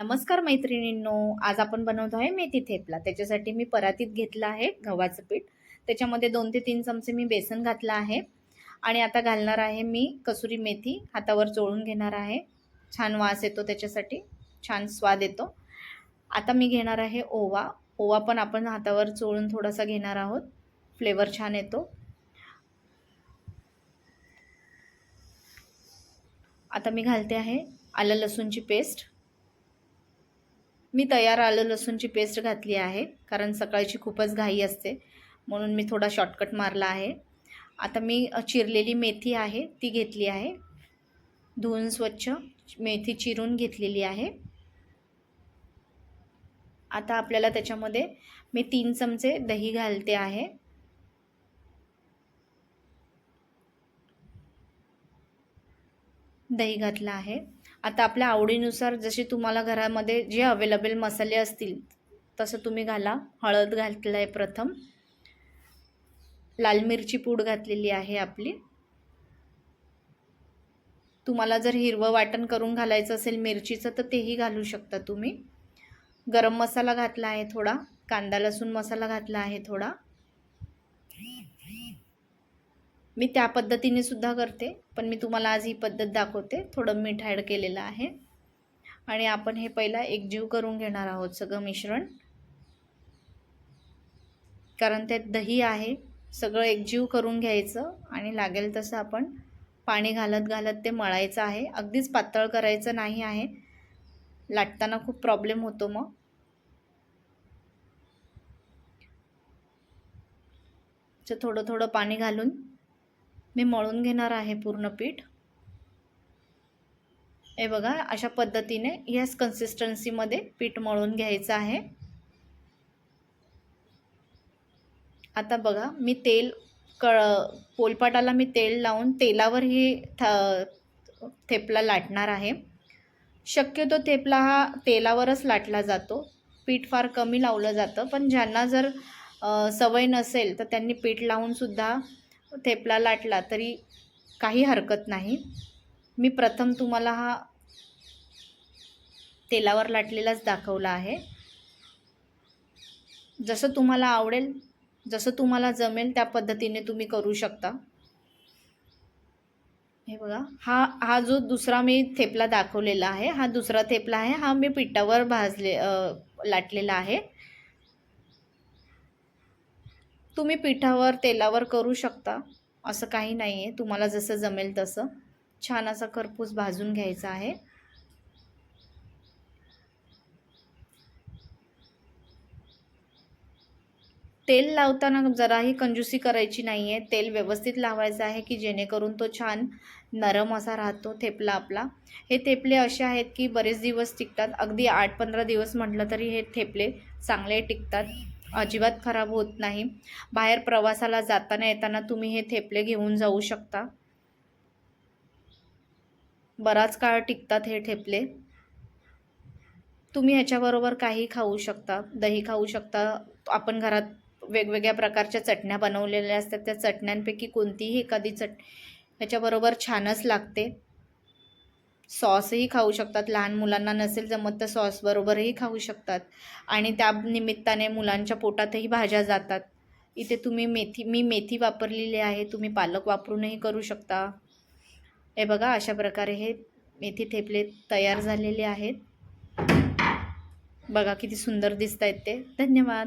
नमस्कार मैत्रिणींनो आज आपण बनवतो आहे मेथी थेपला. त्याच्यासाठी मी परातीत घेतलं आहे गव्हाचं पीठ. त्याच्यामध्ये दोन ते तीन चमचे मी बेसन घातलं आहे. आणि आता घालणार आहे मी कसुरी मेथी. हातावर चोळून घेणार आहे. छान वास येतो त्याच्यासाठी. छान स्वाद येतो. आता मी घेणार आहे ओवा. ओवा पण आपण हातावर चोळून थोडासा घेणार आहोत. फ्लेवर छान येतो. आता मी घालते आहे आलं लसूणची पेस्ट मी तयार आलं लसूणची पेस्ट घातली आहे कारण सकाळची खूपच घाई असते म्हणून मी थोडा शॉर्टकट मारला आहे. आता मी चिरलेली मेथी आहे ती घेतली आहे. धुवून स्वच्छ मेथी चिरून घेतलेली आहे. आता आपल्याला त्याच्यामध्ये मी तीन चमचे दही घालते आहे. दही घातलं आहे. आता आपल्या आवडीनुसार जसे तुम्हाला घरामध्ये जे अवेलेबल मसाले असतील तसं तुम्ही घाला. हळद घातलं आहे प्रथम. लाल मिरची पूड घातलेली आहे आपली. तुम्हाला जर हिरवं वाटण करून घालायचं असेल मिरचीचं तर तेही घालू शकता तुम्ही. गरम मसाला घातला आहे थोडा. कांदा लसूण मसाला घातला आहे थोडा. मी त्या पद्धतीने सुद्धा करते पण मी तुम्हाला आज ही पद्धत दाखवते. थोडं मीठ ॲड केलेलं आहे. आणि आपण हे पहिला एकजीव करून घेणार आहोत सगळं मिश्रण. कारण त्यात दही आहे सगळं एकजीव करून घ्यायचं आणि लागेल तसं आपण पाणी घालत घालत ते मळायचं आहे. अगदीच पातळ करायचं नाही आहे. लाटताना खूप प्रॉब्लेम होतो मग. थोडं थोडं पाणी घालून मी मळून घेणार आहे पूर्ण पीठ. हे बघा अशा पद्धतीने याच कन्सिस्टन्सीमध्ये पीठ मळून घ्यायचं आहे. आता बघा मी तेल कळ पोलपाटाला मी तेल लावून तेलावर ही थ थेपला लाटणार आहे. शक्यतो थेपला हा तेलावरच लाटला जातो. पीठ फार कमी लावलं जातं पण ज्यांना जर सवय नसेल तर त्यांनी पीठ लावूनसुद्धा थेपला लाटला तरी काही हरकत नाही. मी प्रथम तुम्हाला हा तेलावर लाटलेलाच दाखवला आहे. जसं तुम्हाला आवडेल जसं तुम्हाला जमेल त्या पद्धतीने तुम्ही करू शकता. हे बघा हा हा जो दुसरा मी थेपला दाखवलेला आहे हा दुसरा थेपला आहे हा मी पिठावर भाजले लाटलेला आहे. तुम्ही पिठावर तेलावर करू शकता. असं काही नाही आहे तुम्हाला जसं जमेल तसं. छान असा खरपूस भाजून घ्यायचा आहे. तेल लावताना जराही कंजूसी करायची नाही आहे तेल व्यवस्थित लावायचं आहे की जेणेकरून तो छान नरम असा राहतो थेपला आपला. हे थेपले असे आहेत की बरेच दिवस टिकतात. अगदी आठ पंधरा दिवस म्हटलं तरी हे थेपले चांगले टिकतात. अजिबात खराब होत नाही. बाहेर प्रवासाला जाताना येताना तुम्ही हे थेपले घेऊन जाऊ शकता. बराच काळ टिकतात हे ठेपले तुम्ही ह्याच्याबरोबर काही खाऊ शकता. दही खाऊ शकता. आपण घरात वेगवेगळ्या प्रकारच्या चटण्या बनवलेल्या असतात. त्या चटण्यांपैकी कोणतीही एखादी चट ह्याच्याबरोबर छानच लागते. सॉसही खाऊ शकतात. लहान मुलांना नसेल जमत तर सॉसबरोबरही खाऊ शकतात. आणि त्या निमित्ताने मुलांच्या पोटातही भाज्या जातात. इथे तुम्ही मेथी मी मेथी वापरलेली आहे. तुम्ही पालक वापरूनही करू शकता. हे बघा अशा प्रकारे हे मेथी थेपले तयार झालेले आहेत. बघा किती सुंदर दिसत आहेत ते. धन्यवाद.